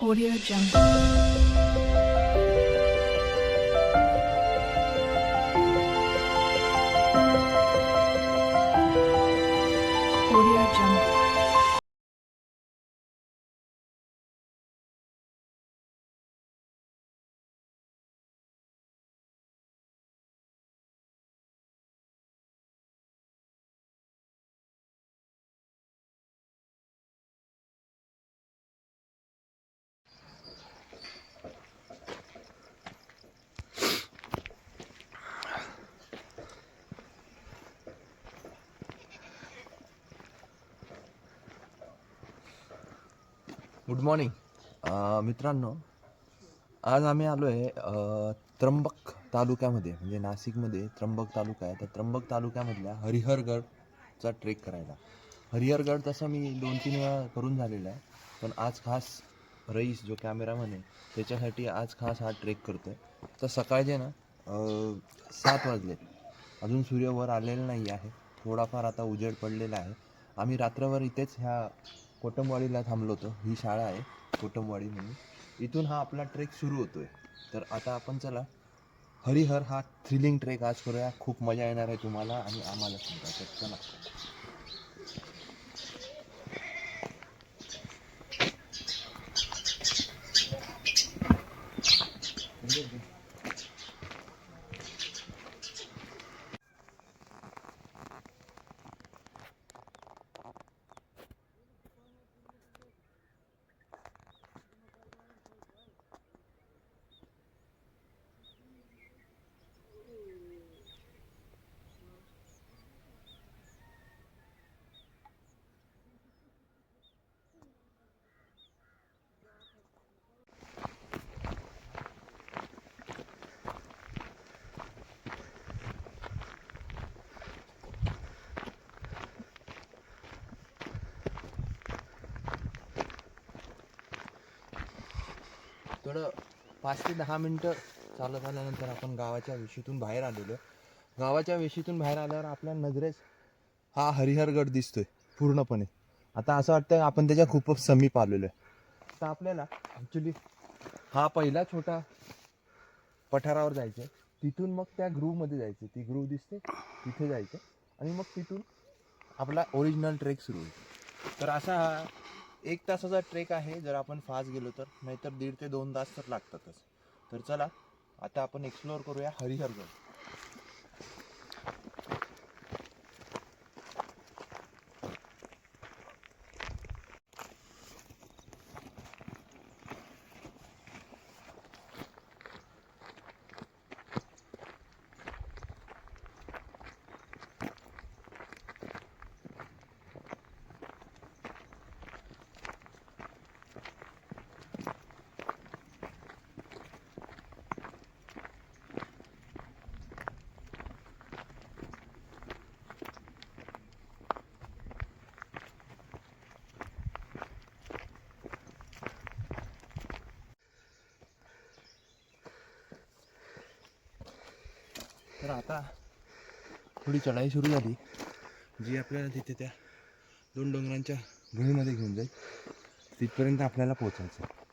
Audio Jungle. Good morning मित्रांनो आज आम्ही आलो आहे त्र्यंबक तालुक्यामध्ये म्हणजे नाशिकमध्ये त्र्यंबक तालुका आहे. त्या त्र्यंबक तालुक्यामधल्या हरिहरगडचा ट्रेक करायला. हरिहरगड तसं मी दोन तीन वेळा करून झालेला आहे पण आज खास रईस जो कॅमेरामन आहे त्याच्यासाठी आज खास हा ट्रेक करतो आहे तर सकाळचे ना सात वाजले. अजून सूर्य वर आलेला नाही आहे. थोडाफार आता उजेड पडलेला आहे. आम्ही रात्रभर इथेच ह्या कोटमवाडीला थांबलो होतो. ही शाळा आहे कोटमवाडी म्हणून. इथून हा आपला ट्रेक सुरू होतो आहे तर आता आपण चला हरिहर हा थ्रिलिंग ट्रेक आज करूया. खूप मजा येणार आहे तुम्हाला आणि आम्हाला सुद्धा. तर चला. थोडं पाच ते दहा मिनटं चालत आल्यानंतर आपण गावाच्या वेशीतून बाहेर आलेलो. गावाच्या वेशीतून बाहेर आल्यावर आपल्या नजरेस हा हरिहरगड दिसतोय पूर्णपणे. आता असं वाटतं आपण त्याच्या खूपच समीप आलेलो आहे. तर आपल्याला ॲक्च्युली हा पहिला छोटा पठारावर जायचं आहे तिथून मग त्या ग्रूवमध्ये जायचं ती ग्रूव दिसते तिथे जायचं आणि मग तिथून आपला ओरिजिनल ट्रेक सुरू होईल. तर असा हा एक तासाचा ट्रेक आहे जर आपण फास्ट गेलो तर. नाहीतर दीड ते दोन तास तर लागतातच. तर चला आता आपण एक्सप्लोअर करूया हरिहरगड तर आता थोडी चढाई सुरू झाली. जी आपल्याला तिथे त्या दोन डोंगरांच्या गुहेमध्ये घेऊन जाईल. तिथपर्यंत आपल्याला पोचायचं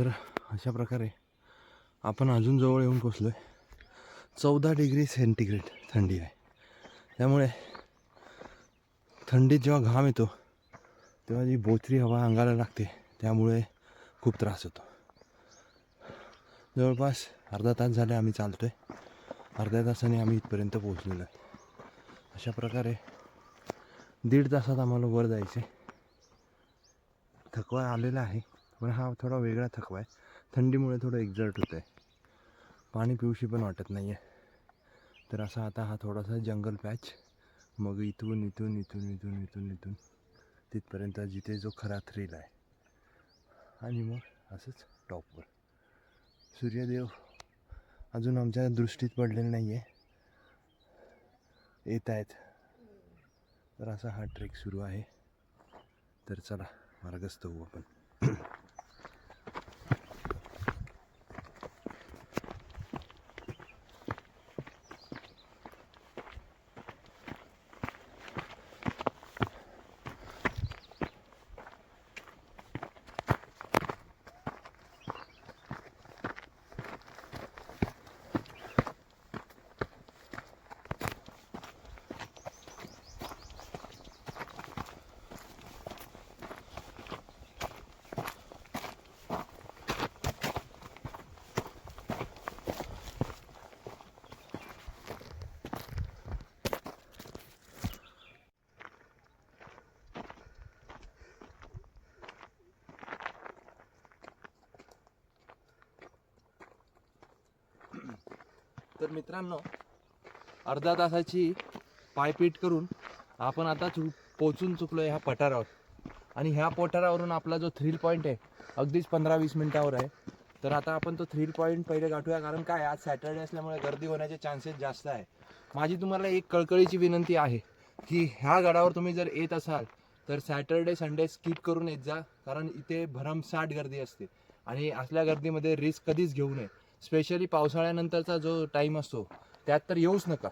तर अशा प्रकारे आपण अजून जवळ येऊन पोचलो आहे चौदा डिग्री सेंटीग्रेड थंडी आहे. त्यामुळे थंडीत जेव्हा घाम येतो तेव्हा जी बोचरी हवा अंगाला लागते त्यामुळे खूप त्रास होतो. जवळपास अर्धा तास झाले आम्ही चालतो आहे अर्ध्या तासाने आम्ही इथपर्यंत पोहोचलेलो आहे. अशा प्रकारे दीड तासात आम्हाला वर जायचं आहे थकवा आलेला आहे. पण हा थोडा वेगळा थकवा आहे. थंडीमुळे थोडं एक्झर्ट होतं आहे पाणी पिऊशी पण वाटत नाही आहे तर असा आता हा थोडासा जंगल पॅच. मग इथून इथून इथून इथून इथून इथून तिथपर्यंत जिथे जो खरा थ्रिल आहे. आणि मग असंच टॉपवर. सूर्यदेव अजून आमच्या दृष्टीत पडलेलं नाही आहे येत आहेत. तर असा हा ट्रेक सुरू आहे. तर चला मार्गस्थ होऊ आपण. तर मित्रांनो अर्धा तासाची पायपीट करून आपण आता चु पोचून चुकलो ह्या पठारावर. आणि ह्या पठारावरून आपला जो थ्रिल पॉईंट आहे अगदीच पंधरा वीस मिनिटावर आहे. तर आता आपण तो थ्रिल पॉईंट पहिले गाठूया कारण काय आज सॅटर्डे असल्यामुळे गर्दी होण्याचे चान्सेस जास्त आहे. माझी तुम्हाला एक कळकळीची विनंती आहे की ह्या गडावर तुम्ही जर येत असाल तर सॅटर्डे संडे स्किप करून येत जा कारण इथे भरमसाठ गर्दी असते. आणि असल्या गर्दीमध्ये रिस्क कधीच घेऊ नये. स्पेशली पावसाळ्यानंतरचा जो टाईम असतो त्यात तर येऊच नका.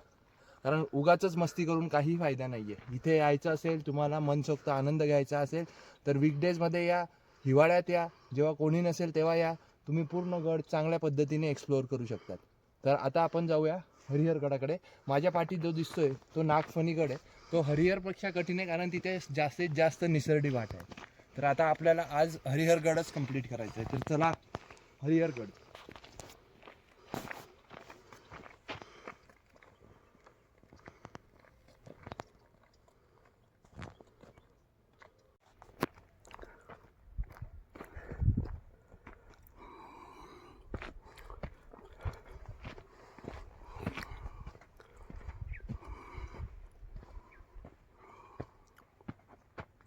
कारण उगाच मस्ती करून काही फायदा नाही आहे इथे यायचं असेल तुम्हाला मनसोक्त आनंद घ्यायचा असेल तर विकडेजमध्ये या हिवाळ्यात या जेव्हा कोणी नसेल तेव्हा या. तुम्ही पूर्ण गड चांगल्या पद्धतीने एक्सप्लोअर करू शकतात. तर आता आपण जाऊया हरिहरगडाकडे माझ्या पाठीत जो दिसतोय तो नागफणीगड आहे. तो हरिहरपेक्षा कठीण आहे कारण तिथे जास्तीत जास्त निसर्डी वाट आहे. तर आता आपल्याला आज हरिहरगडच कंप्लीट करायचं आहे तर चला हरिहरगड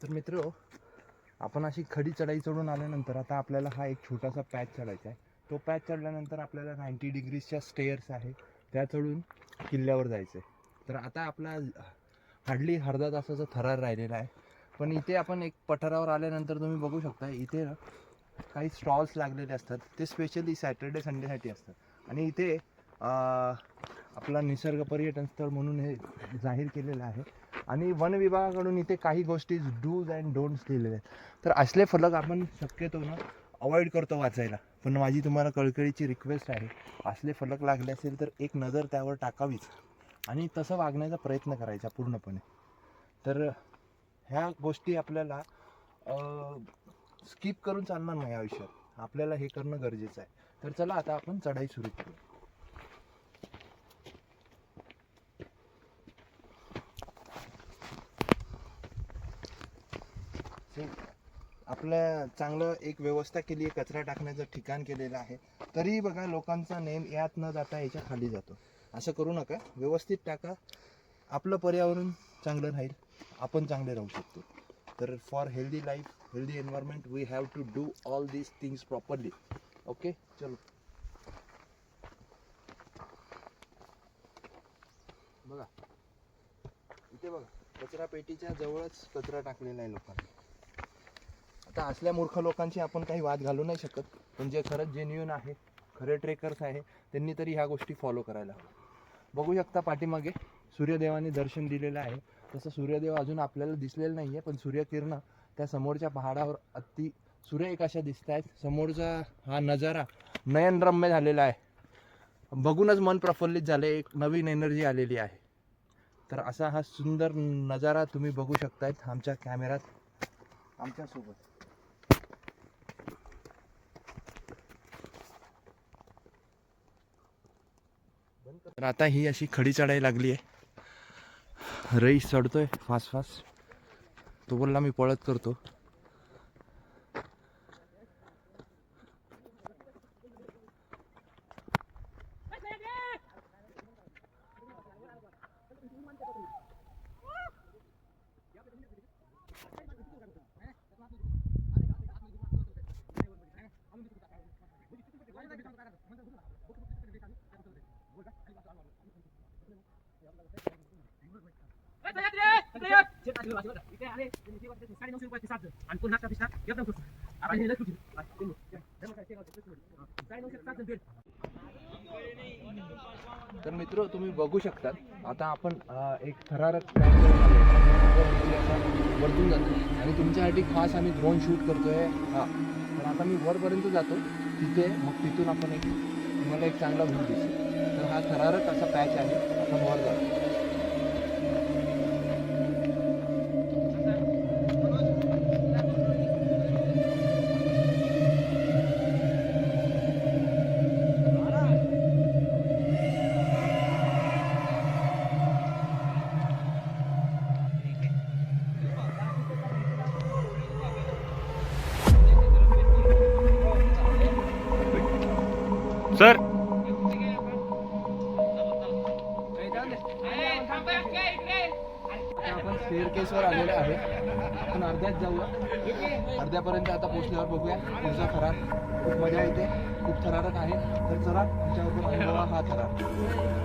तर मित्र आपण अशी खडी चढाई चढून आल्यानंतर आता आपल्याला हा एक छोटासा पॅच चढायचा आहे. तो पॅच चढल्यानंतर आपल्याला नाईंटी डिग्रीजच्या स्टेअर्स आहे. त्या चढून किल्ल्यावर जायचं आहे. तर आता आपला हार्डली अर्धा तासाचा थरार राहिलेला आहे. पण इथे आपण एक पठारावर आल्यानंतर तुम्ही बघू शकता इथे काही स्टॉल्स लागलेले असतात. ते स्पेशली सॅटर्डे संडेसाठी असतात. आणि इथे आपला निसर्ग पर्यटन स्थळ म्हणून हे जाहीर केलेलं आहे. आणि वन विभागाकडून इथे काही गोष्टी डूज अँड डोंट्स लिहिलेले आहेत. तर असले फलक आपण शक्यतो ना अवॉइड करतो वाचायला. पण माझी तुम्हाला कळकळीची रिक्वेस्ट आहे असले फलक लागले असेल तर एक नजर त्यावर टाकावीच. आणि तसं वागण्याचा प्रयत्न करायचा पूर्णपणे. तर ह्या गोष्टी आपल्याला स्किप करून चालणार नाही आयुष्यात. आपल्याला हे करणं गरजेचं आहे. तर चला आता आपण चढाई सुरू करू So, आपल्या चांगलं एक व्यवस्था केली आहे कचरा टाकण्याचं ठिकाण केलेलं आहे. तरी बघा लोकांचा नेम यात न जाता याच्या खाली जातो. असं करू नका. व्यवस्थित टाका. आपलं पर्यावरण चांगलं राहील. आपण चांगले राहू शकतो. तर for healthy life healthy environment we have to do all these things properly okay चलो. बघा. इथे बघा. कचरा पेटीच्या जवळच कचरा टाकलेला आहे लोकांनी. आता असल्या मूर्ख लोकांशी आपण काही वाद घालू नाही शकत. पण जे खरंच जेन्युन आहे खरे ट्रेकर्स आहे त्यांनी तरी ह्या गोष्टी फॉलो करायला हव्या. बघू शकता पाठीमागे सूर्यदेवाने दर्शन दिलेलं आहे. तसं सूर्यदेव अजून आपल्याला दिसलेलं नाही आहे पण सूर्यकिरणं त्या समोरच्या पहाडावर अति सुरेख अशा दिसत आहेत समोरचा हा नजारा नयनरम्य झालेला आहे. बघूनच मन प्रफुल्लित झाले एक नवीन एनर्जी आलेली आहे. तर असा हा सुंदर नजारा तुम्ही बघू शकतायत आमच्या कॅमेऱ्यात आमच्यासोबत. तर आता ही अशी खडी चढाई लागली आहे. रईस चढतोय फास्ट फास्ट. तो बोलला मी पळत करतो. तर मित्र तुम्ही बघू शकता आता आपण एक थरारक वरतून जातो आणि तुमच्यासाठी खास आम्ही ड्रोन शूट करतोय. हा. तर आता मी वरपर्यंत जातो. तिथे मग तिथून आपण एक तुम्हाला एक चांगला व्ह्यू दिसेल. तर हा थरारक असा पॅच आहे. आपण वर जातो पोचल्यावर बघूया. पुढचा थरार खूप मजा येते. खूप थरारक आहे. तर चला आमच्याबरोबर अनुभवा हा थरार.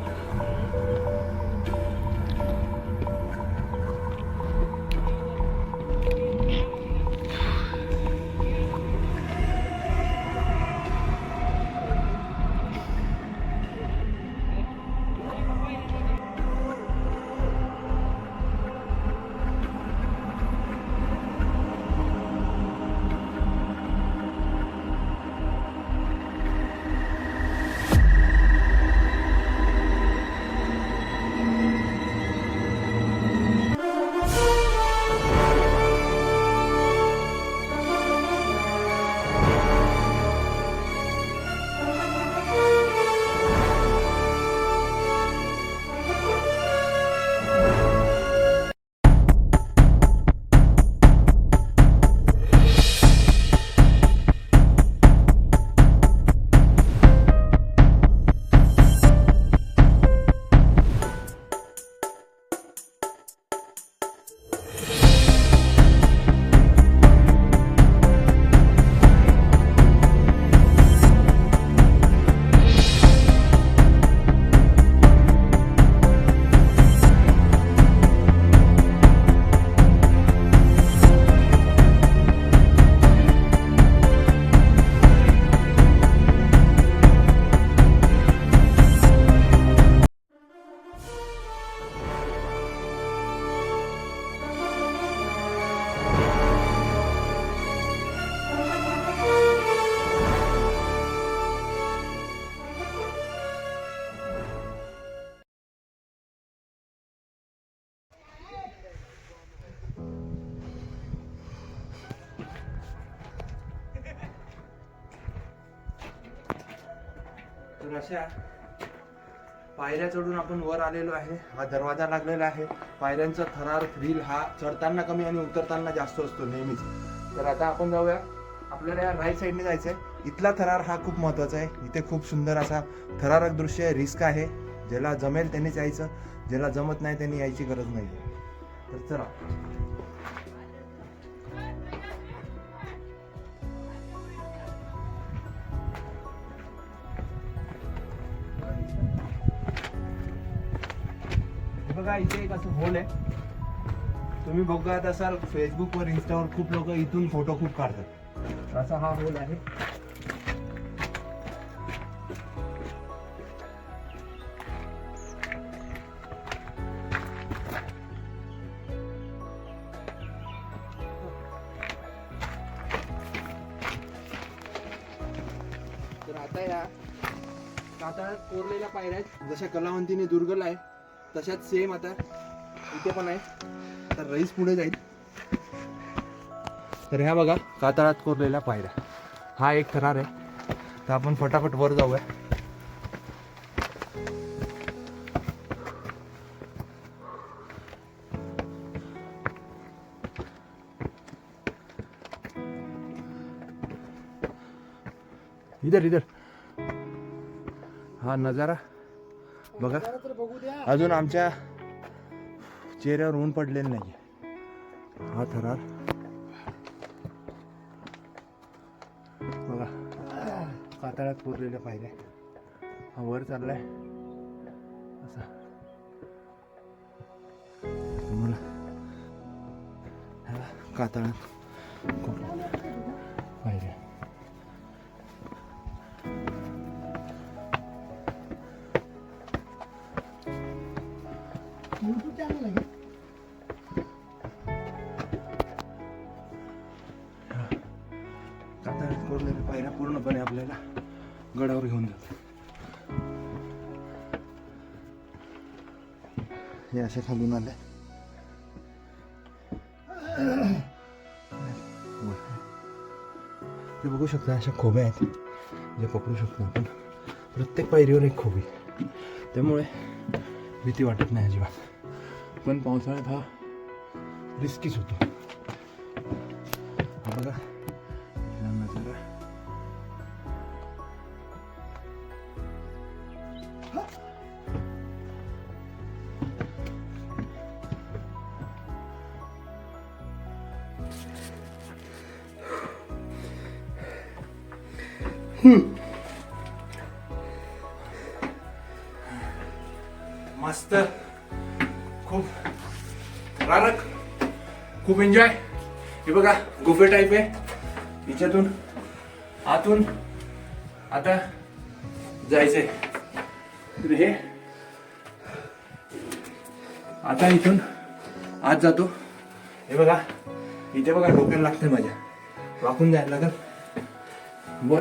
अशा पायऱ्या चढून आपण वर आलेलो आहे. हा दरवाजा लागलेला आहे. पायऱ्यांचा थरार थ्रिल हा चढताना कमी आणि उतरताना जास्त असतो नेहमीच. तर आता आपण जाऊया. आपल्याला या राईट साईडने जायचं आहे इथला थरार हा खूप महत्त्वाचा आहे. इथे खूप सुंदर असा थरारक दृश्य आहे. रिस्क आहे. ज्याला जमेल त्यांनीच यायचं. ज्याला जमत नाही त्यांनी यायची गरज नाही तर चला. बघा इथे एक असं होल आहे. तुम्ही बघत असाल फेसबुकवर इन्स्टावर खूप लोक इथून फोटो खूप काढतात. असा हा होल आहे. तर आता या कातळात कोरलेल्या पायऱ्या जशा कलावंतीने दुर्गल आहे तशाच सेम आता. इथे पण आहे. तर रईस पुढे जाईल. तर ह्या बघा कातळात कोरलेल्या पायऱ्या. हा एक थरार आहे. तर आपण फटाफट वर जाऊया. इधर इधर. हा नजारा. बघा. अजून आमच्या चेहऱ्यावर ऊन पडलेलं नाही हा थरार. बघा. कातळात कोरलेल्या पायऱ्या हा वर चाललाय. असा. तुम्हाला कातळात कोरलेल्या हे खालून आले. ते बघू शकता अशा खोब्या आहेत जे पकडू शकतो आपण. प्रत्येक पायरीवर एक खोबी. त्यामुळे भीती वाटत नाही अजिबात. पण पावसाळ्यात हा रिस्कीच होतो. बघा. नजारा मस्त. खूप रारक. खूप एन्जॉय हे बघा गुफे टाईप आहे. हिच्यातून आतून आता जायचंय. तर हे आता इथून आत जातो. हे बघा इथे बघा डोक्याला लागतंय माझ्या. वाकून जायला लागेल. बर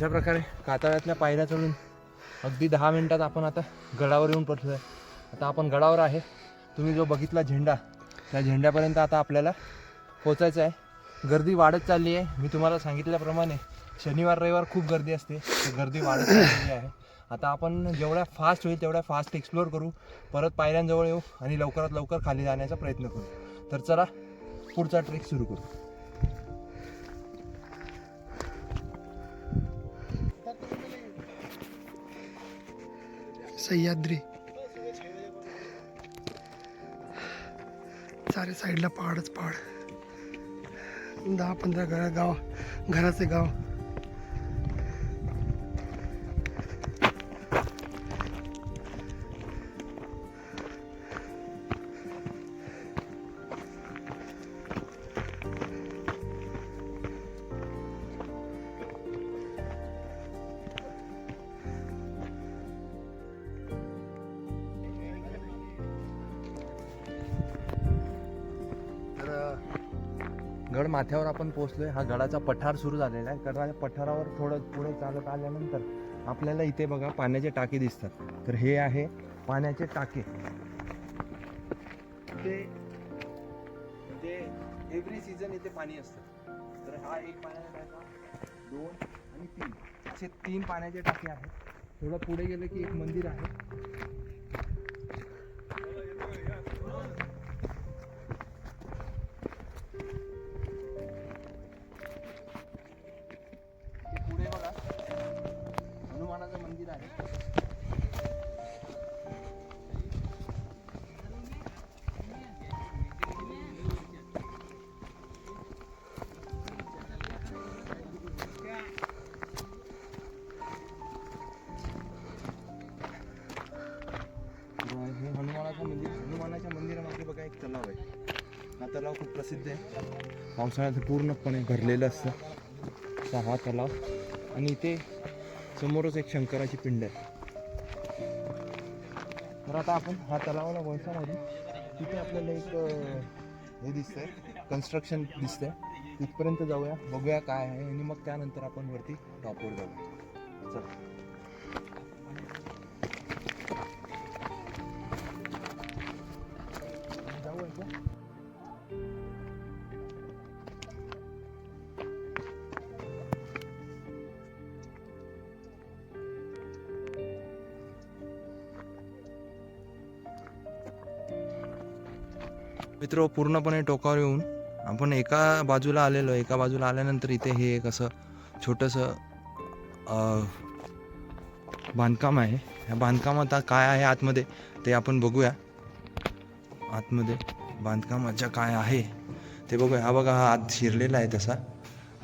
अशा प्रकारे कातळ्यातल्या पायऱ्या चढून अगदी दहा मिनिटात आपण आता गडावर येऊन पोचलो आहे आता आपण गडावर आहे. तुम्ही जो बघितला झेंडा त्या झेंड्यापर्यंत आता आपल्याला पोचायचं आहे. गर्दी वाढत चालली आहे. मी तुम्हाला सांगितल्याप्रमाणे शनिवार रविवार खूप गर्दी असते. तर गर्दी वाढत चाललेली आहे. आता आपण जेवढ्या फास्ट होईल तेवढ्या फास्ट एक्सप्लोअर करू. परत पायऱ्यांजवळ येऊ आणि लवकरात लवकर खाली जाण्याचा प्रयत्न करू. तर चला पुढचा ट्रेक सुरू करू. सह्याद्री. सारे साईडला पहाडच पहाड. दहा पंधरा घरा गाव घराचे गाव. गड माथ्यावर आपण पोहोचलोय. हा गडाचा पठार सुरू झालेला आहे. गडाच्या पठारावर थोडं पुढे चालत आल्यानंतर आपल्याला इथे बघा पाण्याचे टाके दिसतात. तर हे आहे पाण्याचे टाके. ते ते एव्हरी सीझन इथे पाणी असतं. तर हा एक पाण्याचा टाका दोन आणि तीन. असे तीन पाण्याचे टाके आहेत. थोडं पुढे गेलं की एक मंदिर आहे. प्रसिद्ध आहे. पावसाळ्यात पूर्णपणे भरलेलं असतं. असा हा तलाव. आणि इथे समोरच एक शंकराची पिंड आहे. तर आता आपण हा तलावाला वळसामध्ये तिथे आपल्याला एक हे दिसतंय. कन्स्ट्रक्शन दिसतंय. तिथपर्यंत जाऊया. बघूया काय आहे. आणि मग त्यानंतर आपण वरती टॉपवर जाऊया. चला. मित्र पूर्णपणे टोकावर येऊन आपण एका बाजूला आलेलो एका बाजूला आल्यानंतर इथे हे एक असं छोटंसं बांधकाम आहे. ह्या बांधकामात काय आहे आतमध्ये ते आपण बघूया. आतमध्ये बांधकामाच्या काय आहे ते बघूया. हा बघा हा आत शिरलेला आहे तसा.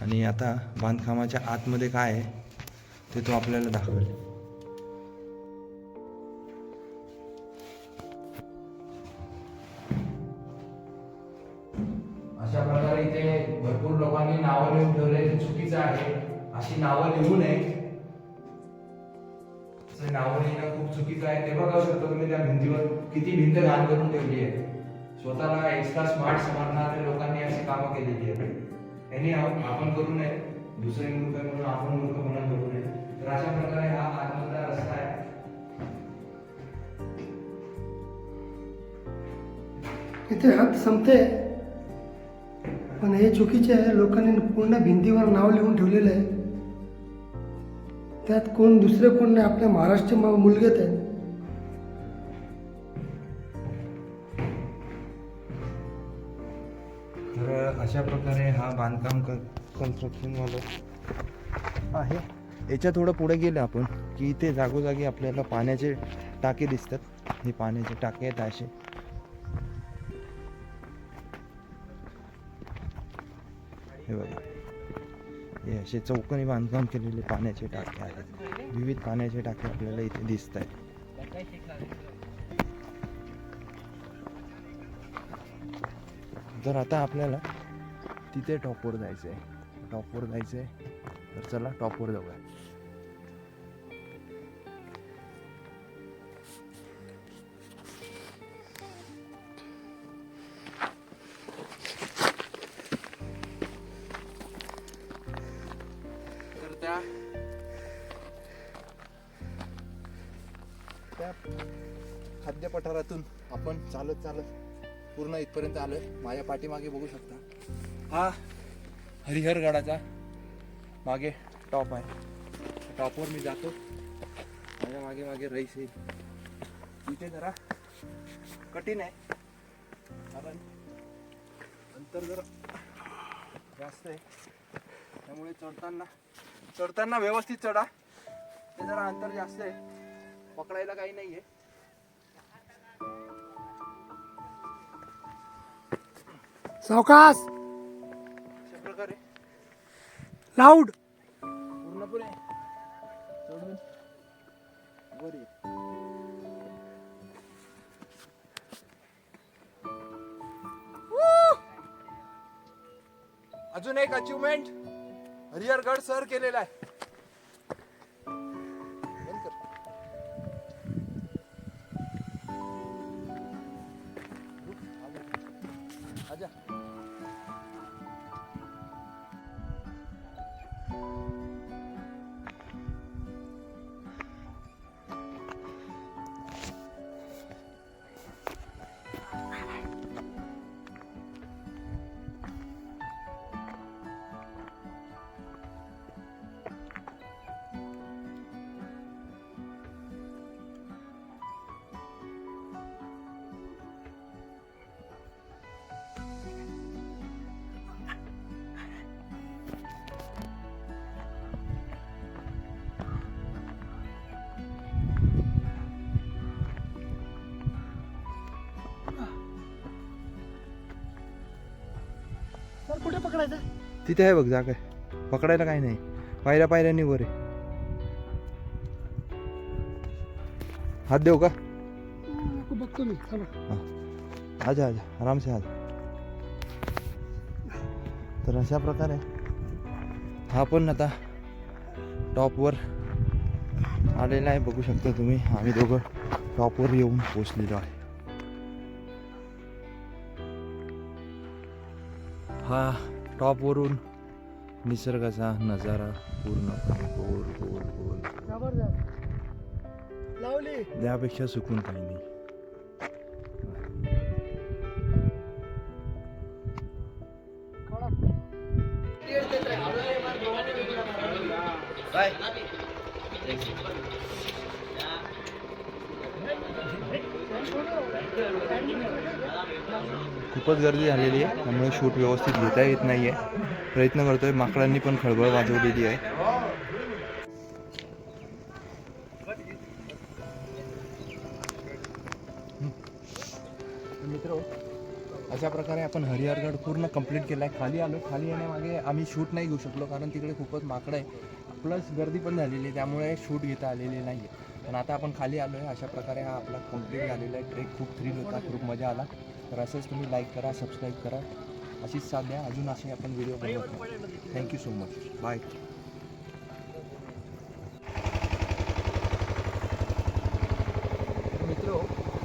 आणि आता बांधकामाच्या आतमध्ये काय आहे ते तो आपल्याला दाखवेल. तुम्ही त्या भिंतीवर किती भिंत घाण करून ठेवली आहे. स्वतःला एक्स्ट्रा स्मार्ट समजणाऱ्या लोकांनी अशी कामं केलेली आहेत. यांनी आपण करू नये. दुसरे मूर्ख म्हणून आपण मूर्ख म्हणून करू नये. तर अशा प्रकारे हा आतमधला रस्ता आहे. इथे हात संपते. पण हे चुकीचे आहे. लोकांनी पूर्ण भिंतीवर नाव लिहून ठेवलेलं आहे. त्यात कोण दुसरे कोण नाही. आपल्या महाराष्ट्र म- मुलगेच अशा प्रकारे हा बांधकाम कन्स्ट्रक्शनवालं आहे. याच्या थोडं पुढे गेलं आपण की इथे जागोजागी आपल्याला पाण्याचे टाके दिसतात. हे पाण्याचे टाके आहेत असे. हे बघा. हे असे चौकनी बांधकाम केलेले पाण्याचे टाके आहेत. विविध पाण्याचे टाके आपल्याला इथे दिसत आहेत. तर आता आपल्याला तिथे टॉपवर जायचं आहे टॉपवर जायचं आहे तर चला टॉपवर जाऊया. तर त्या त्या खाद्यपठारातून आपण चालत चालत पूर्ण इथपर्यंत आलोय. माझ्या पाठीमागे बघू शकता. हा हरिहरगडाचा मागे टॉप आहे. टॉपवर मी जातो. माझ्या मागे मागे रईस येईल. इथे जरा कठीण आहे. कारण अंतर जरा जास्त आहे. त्यामुळे चढताना चढताना व्यवस्थित चढा. ते जरा अंतर जास्त आहे. पकडायला काही नाही आहे सावकाश! लाऊड. अजून एक अचिव्हमेंट हरिहरगड सर केलेला आहे. पकडायचं? तिथे आहे बघ जागा पकडायला काही नाही. पायऱ्या पायऱ्यांनी वर आहे. हात देऊ का? बघतो मी. आजा आजा. आराम से आजा. तर अशा प्रकारे हा पण आता टॉपवर आलेला आहे. बघू शकता तुम्ही. आम्ही दोघं टॉपवर येऊन पोचलेलो आहे. हा. टॉपवरून निसर्गाचा नजारा पूर्णपणे गोल गोल गोल त्यापेक्षा सुकून काही नाही. खूपच गर्दी झालेली आहे. त्यामुळे शूट व्यवस्थित घेता येत नाही आहे प्रयत्न करतोय. माकडांनी पण खळबळ वाजवलेली आहे. मित्र अशा प्रकारे आपण हरिहरगड पूर्ण कंप्लीट केला आहे खाली आलो खाली येण्यामागे आम्ही शूट नाही घेऊ शकलो कारण तिकडे खूपच माकडं आहे. प्लस गर्दी पण झालेली आहे त्यामुळे शूट घेता आलेली नाही आहे पण आता आपण खाली आलो आहे अशा प्रकारे हा आपला कंप्लीट झालेला आहे. ट्रेक खूप थ्रिल होता. खूप मजा आला. तर असंच तुम्ही लाईक करा सबस्क्राईब करा. अशीच साथ द्या अजून असे आपण व्हिडिओ बनवतो. थँक्यू सो मच बाय मित्र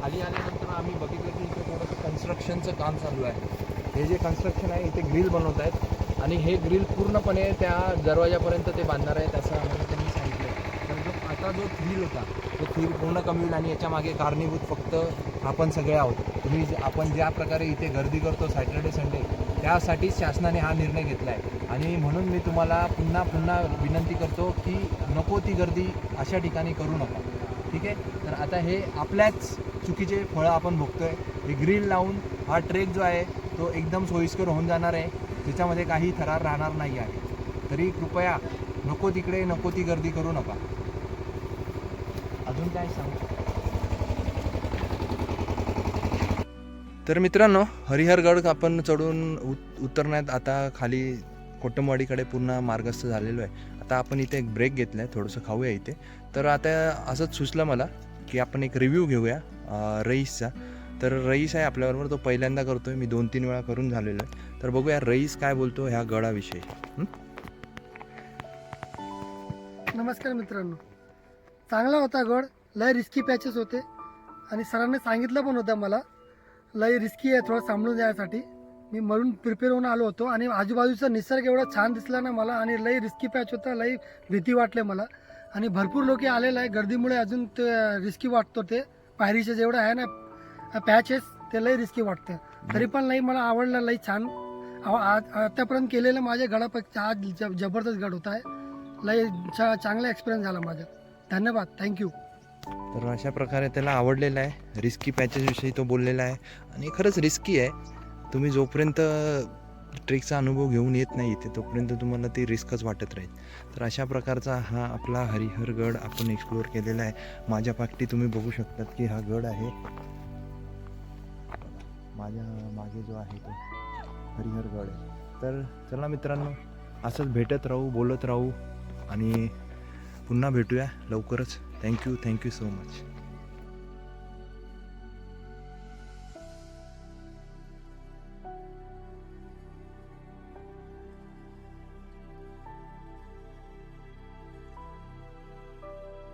खाली आल्यानंतर आम्ही बघितलं की इथे थोडंसं कन्स्ट्रक्शनचं काम चालू आहे. हे जे कन्स्ट्रक्शन आहे इथे ग्रिल बनवत आहेत आणि हे ग्रिल पूर्णपणे त्या दरवाजापर्यंत ते बांधणार आहेत असं आम्हाला त्यांनी सांगितलं तर जो आता जो थ्रील होता तो थ्रील पूर्ण कमी होईल आणि याच्या मागे कारणीभूत फक्त आपण सगळे आहोत. तुम्ही आपण ज्या प्रकारे इथे गर्दी करतो सॅटर्डे संडे त्यासाठीच शासनाने हा निर्णय घेतला आहे आणि म्हणून मी तुम्हाला पुन्हा पुन्हा विनंती करतो की नको ती गर्दी अशा ठिकाणी करू नका. ठीक आहे? तर आता हे आपल्याच चुकीचे फळं आपण भोगतो आहे हे ग्रील लावून हा ट्रेक जो आहे तो एकदम सोयीस्कर होऊन जाणार आहे. त्याच्यामध्ये काही थरार राहणार नाही आहे. तरी कृपया नको तिकडे नको ती गर्दी करू नका. अजून काय सांगू? तर मित्रांनो हरिहरगड आपण चढून उत उतरण्यात आता खाली कोटमवाडीकडे पूर्ण मार्गस्थ झालेलो आहे. आता आपण इथे एक ब्रेक घेतला आहे थोडंसं खाऊया इथे. तर आता असंच सुचलं मला की आपण एक रिव्ह्यू घेऊया रईसचा. तर रईस आहे आपल्याबरोबर तो पहिल्यांदा करतोय मी दोन तीन वेळा करून झालेलो आहे. तर बघूया रईस काय बोलतो ह्या गडाविषयी? नमस्कार मित्रांनो. चांगला होता गड. लय रिस्की पॅचेस होते. आणि सरांनी सांगितलं पण होतं मला लय रिस्की आहे थोडं सांभाळून जायसाठी मी मरून प्रिपेअर होऊन आलो होतो आणि आजूबाजूचा निसर्ग एवढा छान दिसला ना मला आणि लई रिस्की पॅच होता लई भीती वाटले मला. आणि भरपूर लोक आलेलं आहे. गर्दीमुळे अजून ते रिस्की वाटतो ते. पायरीचे जेवढं आहे ना पॅचेस ते लई रिस्की वाटतं. तरी पण लई मला आवडलं लई छान. आज आतापर्यंत केलेलं माझ्या गडापेक्षा आज ज- जबरदस्त गड होता आहे. लई चांगला एक्सपिरियन्स झाला माझा धन्यवाद थँक्यू तर अशा प्रकारे त्याला आवडलेलं आहे. रिस्की पॅचेसविषयी तो बोललेला आहे. आणि खरंच रिस्की आहे. तुम्ही जोपर्यंत ट्रेकचा अनुभव घेऊन येत नाही इथे तोपर्यंत तुम्हाला ती रिस्कच वाटत राहील. तर अशा प्रकारचा हा आपला हरिहरगड आपण एक्सप्लोअर केलेला आहे. माझ्या पाठी तुम्ही बघू शकतात की हा गड आहे. माझ्या मागे जो आहे तो हरिहरगड आहे. तर चला मित्रांनो असंच भेटत राहू बोलत राहू आणि पुन्हा भेटूया लवकरच. Thank you thank you so much